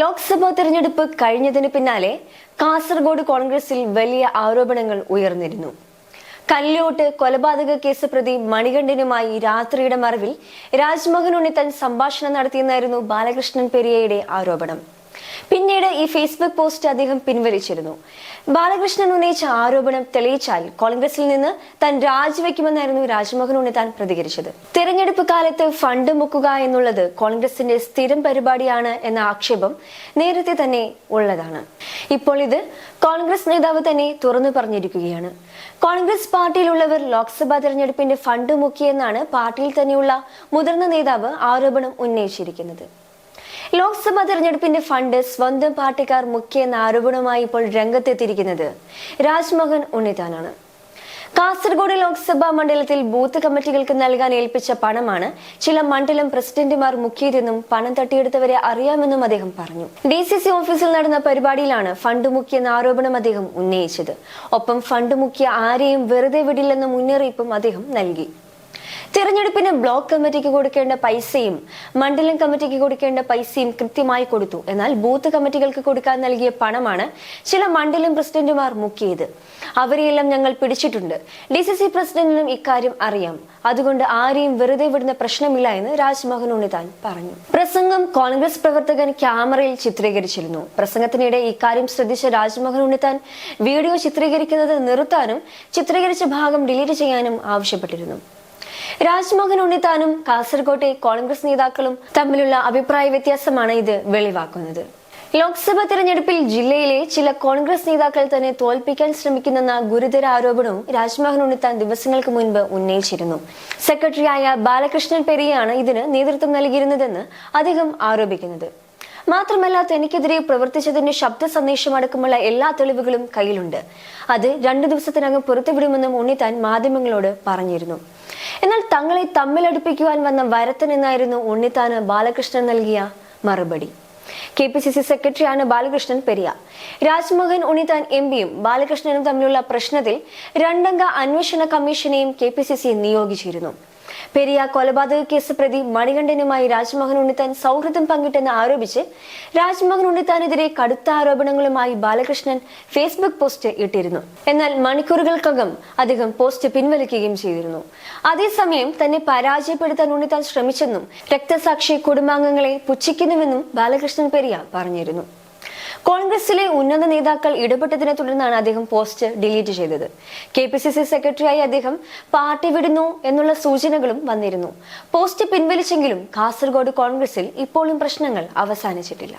ലോക്സഭാ തെരഞ്ഞെടുപ്പ് കഴിഞ്ഞതിന് പിന്നാലെ കാസർഗോഡ് കോൺഗ്രസിൽ വലിയ ആരോപണങ്ങൾ ഉയർന്നിരുന്നു. കല്ലോട്ട് കൊലപാതക കേസ് പ്രതി മണികണ്ഠനുമായി രാത്രിയുടെ മറവിൽ രാജ്മോഹൻ ഉണ്ണിത്തൻ സംഭാഷണം നടത്തിയെന്നായിരുന്നു ബാലകൃഷ്ണൻ പെരിയയുടെ ആരോപണം. പിന്നീട് ഈ ഫേസ്ബുക്ക് പോസ്റ്റ് അദ്ദേഹം പിൻവലിച്ചിരുന്നു. ബാലകൃഷ്ണൻ ഉന്നയിച്ച ആരോപണം തെളിയിച്ചാൽ കോൺഗ്രസിൽ നിന്ന് താൻ രാജിവെക്കുമെന്നായിരുന്നു രാജ്മോഹൻ താൻ പ്രതികരിച്ചത്. തെരഞ്ഞെടുപ്പ് കാലത്ത് ഫണ്ട് മുക്കുക എന്നുള്ളത് കോൺഗ്രസിന്റെ സ്ഥിരം പരിപാടിയാണ് എന്ന ആക്ഷേപം നേരത്തെ തന്നെ ഉള്ളതാണ്. ഇപ്പോൾ ഇത് കോൺഗ്രസ് നേതാവ് തന്നെ തുറന്നു പറഞ്ഞിരിക്കുകയാണ്. കോൺഗ്രസ് പാർട്ടിയിലുള്ളവർ ലോക്സഭാ തെരഞ്ഞെടുപ്പിന്റെ ഫണ്ട് മുക്കിയെന്നാണ് പാർട്ടിയിൽ തന്നെയുള്ള മുതിർന്ന നേതാവ് ആരോപണം ഉന്നയിച്ചിരിക്കുന്നത്. ലോക്സഭാ തെരഞ്ഞെടുപ്പിന്റെ ഫണ്ട് സ്വന്തം പാർട്ടിക്കാർ മുഖ്യ എന്ന ആരോപണവുമായി ഇപ്പോൾ രംഗത്തെത്തിയിരിക്കുന്നത് രാജ്മോഹൻ ഉണ്ണിത്താനാണ്. കാസർഗോഡ് ലോക്സഭാ മണ്ഡലത്തിൽ ബൂത്ത് കമ്മിറ്റികൾക്ക് നൽകാൻ ഏൽപ്പിച്ച പണമാണ് ചില മണ്ഡലം പ്രസിഡന്റുമാർ മുക്കിയതെന്നും പണം തട്ടിയെടുത്തവരെ അറിയാമെന്നും അദ്ദേഹം പറഞ്ഞു. ഡി സി സി ഓഫീസിൽ നടന്ന പരിപാടിയിലാണ് ഫണ്ട് മുക്കിയെന്ന ആരോപണം അദ്ദേഹം ഉന്നയിച്ചത്. ഒപ്പം ഫണ്ട് മുക്കിയ ആരെയും വെറുതെ വിടില്ലെന്ന മുന്നറിയിപ്പും അദ്ദേഹം നൽകി. തിരഞ്ഞെടുപ്പിന് ബ്ലോക്ക് കമ്മിറ്റിക്ക് കൊടുക്കേണ്ട പൈസയും മണ്ഡലം കമ്മിറ്റിക്ക് കൊടുക്കേണ്ട പൈസയും കൃത്യമായി കൊടുത്തു. എന്നാൽ ബൂത്ത് കമ്മിറ്റികൾക്ക് കൊടുക്കാൻ നൽകിയ പണമാണ് ചില മണ്ഡലം പ്രസിഡന്റുമാർ മുക്കിയത്. അവരെയെല്ലാം ഞങ്ങൾ പിടിച്ചിട്ടുണ്ട്. ഡി സി സി പ്രസിഡന്റിനും ഇക്കാര്യം അറിയാം. അതുകൊണ്ട് ആരെയും വെറുതെ വിടുന്ന പ്രശ്നമില്ല എന്ന് രാജ്മോഹൻ ഉണ്ണിതാൻ പറഞ്ഞു. പ്രസംഗം കോൺഗ്രസ് പ്രവർത്തകൻ ക്യാമറയിൽ ചിത്രീകരിച്ചിരുന്നു. പ്രസംഗത്തിനിടെ ഇക്കാര്യം ശ്രദ്ധിച്ച രാജ്മോഹൻ ഉണ്ണിത്താൻ വീഡിയോ ചിത്രീകരിക്കുന്നത് നിർത്താനും ചിത്രീകരിച്ച ഭാഗം ഡിലീറ്റ് ചെയ്യാനും ആവശ്യപ്പെട്ടിരുന്നു. രാജ്മോഹൻ ഉണ്ണിത്താനും കാസർകോട്ടെ കോൺഗ്രസ് നേതാക്കളും തമ്മിലുള്ള അഭിപ്രായ വ്യത്യാസമാണ് ഇത് വെളിവാക്കുന്നത്. ലോക്സഭാ തെരഞ്ഞെടുപ്പിൽ ജില്ലയിലെ ചില കോൺഗ്രസ് നേതാക്കൾ തന്നെ തോൽപ്പിക്കാൻ ശ്രമിക്കുന്നെന്ന ഗുരുതര ആരോപണവും രാജ്മോഹൻ ഉണ്ണിത്താൻ ദിവസങ്ങൾക്ക് മുൻപ് ഉന്നയിച്ചിരുന്നു. സെക്രട്ടറിയായ ബാലകൃഷ്ണൻ പെരിയാണ് ഇതിന് നേതൃത്വം നൽകിയിരുന്നതെന്ന് അദ്ദേഹം ആരോപിക്കുന്നത്. മാത്രമല്ല തനിക്കെതിരെ പ്രവർത്തിച്ചതിന്റെ ശബ്ദ സന്ദേശം അടക്കമുള്ള എല്ലാ തെളിവുകളും കയ്യിലുണ്ട്. അത് രണ്ടു ദിവസത്തിനകം പുറത്തുവിടുമെന്നും ഉണ്ണിത്താൻ മാധ്യമങ്ങളോട് പറഞ്ഞിരുന്നു. എന്നാൽ തങ്ങളെ തമ്മിലടുപ്പിക്കുവാൻ വന്ന വരത്തൻ എന്നായിരുന്നു ഉണ്ണിത്താന് ബാലകൃഷ്ണൻ നൽകിയ മറുപടി. കെ പി സി സി സെക്രട്ടറിയാണ് ബാലകൃഷ്ണൻ പെരിയ. രാജ്മോഹൻ ഉണ്ണിത്താൻ എം പിയും ബാലകൃഷ്ണനും തമ്മിലുള്ള പ്രശ്നത്തിൽ രണ്ടംഗ അന്വേഷണ കമ്മീഷനെയും കെ പി സി സി നിയോഗിച്ചിരുന്നു. പെരിയ കൊലപാതക കേസ് പ്രതി മണികണ്ഠനുമായി രാജ്മോഹൻ ഉണ്ണിത്താൻ സൗഹൃദം പങ്കിട്ടെന്ന് ആരോപിച്ച് രാജ്മോഹൻ ഉണ്ണിത്താനെതിരെ കടുത്ത ആരോപണങ്ങളുമായി ബാലകൃഷ്ണൻ ഫേസ്ബുക്ക് പോസ്റ്റ് ഇട്ടിരുന്നു. എന്നാൽ മണിക്കൂറുകൾക്കകം അദ്ദേഹം പോസ്റ്റ് പിൻവലിക്കുകയും ചെയ്തിരുന്നു. അതേസമയം തന്നെ പരാജയപ്പെടുത്താൻ ഉണ്ണിത്താൻ ശ്രമിച്ചെന്നും രക്തസാക്ഷി കുടുംബാംഗങ്ങളെ പുച്ഛിക്കുന്നുവെന്നും ബാലകൃഷ്ണൻ പെരിയ പറഞ്ഞിരുന്നു. കോൺഗ്രസിലെ ഉന്നത നേതാക്കൾ ഇടപെട്ടതിനെ തുടർന്നാണ് അദ്ദേഹം പോസ്റ്റ് ഡിലീറ്റ് ചെയ്തത്. കെ പി സി സി സെക്രട്ടറിയായി അദ്ദേഹം പാർട്ടി വിടുന്നു എന്നുള്ള സൂചനകളും വന്നിരുന്നു. പോസ്റ്റ് പിൻവലിച്ചെങ്കിലും കാസർഗോഡ് കോൺഗ്രസിൽ ഇപ്പോഴും പ്രശ്നങ്ങൾ അവസാനിച്ചിട്ടില്ല.